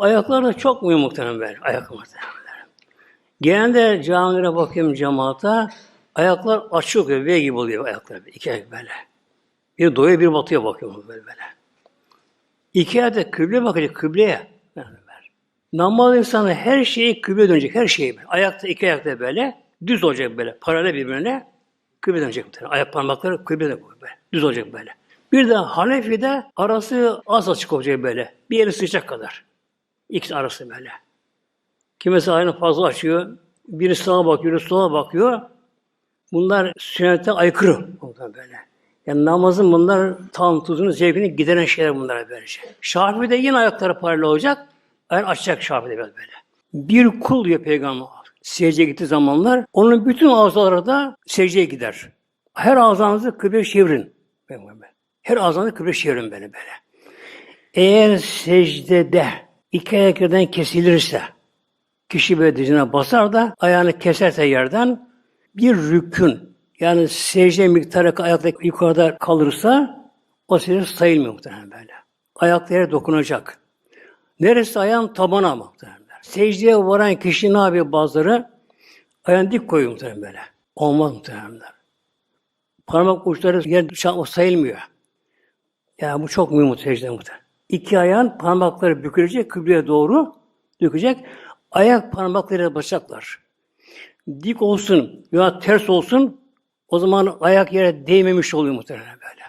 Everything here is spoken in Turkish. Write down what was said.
Bu ayaklar da çok mühim muhtemelen böyle. Ayak muhtemelen. Genelde camilere bakıyorum cemaate, ayaklar açık oluyor, V gibi oluyor ayaklar. iki ayak böyle. Bir doğuya bir batıya bakıyorum böyle böyle. İki ayakta kıble bakacak, kıbleye. Yani böyle. Namaz insanı her şeyi kıble dönecek, her şeyi. Böyle. Ayakta, iki ayakta böyle, düz olacak böyle, paralel birbirine, kıble dönecek. muhtemelen. Ayak parmakları kıble dönecek böyle, düz olacak böyle. Bir de Hanefi'de arası az açık olacak böyle, bir yeri sıçacak kadar. İkisi arası böyle. Kimisi aynı fazla açıyor. Biri sağa bakıyor, biri sola bakıyor. Bunlar sünnete aykırı. Bunlar böyle. Yani namazın bunlar tam tuzunu, zevkini gideren şeyler bunlar böylece. Şafii'de yine ayakları paralel olacak. Ayak açacak Şafii'de böyle böyle. Bir kul diyor Peygamber. Secdeye gittiği zamanlar onun bütün azaları da secdeye gider. Her ağzınızı kıble çevirin. Her ağzınızı kıble çevirin böyle böyle. Eğer secdede iki ayak yerden kesilirse, kişi böyle dizine basar da ayağını keserse yerden bir rükün yani secde miktarı ayakta yukarıda kalırsa o secde sayılmıyor muhtemelen böyle. Ayaklara dokunacak. Neresi ayağın tabana muhtemelen. Secdeye varan kişi ne yapıyor bazıları? Ayağını dik koyuyor muhtemelen böyle. Olmaz muhtemelen. Parmak uçları yer sayılmıyor. Yani bu çok mühim secde muhtemelen. İki ayağın parmakları bükülecek, kıbleye doğru dökecek. Ayak parmakları basacaklar. Dik olsun veya ters olsun o zaman ayak yere değmemiş oluyor muhtemelen böyle.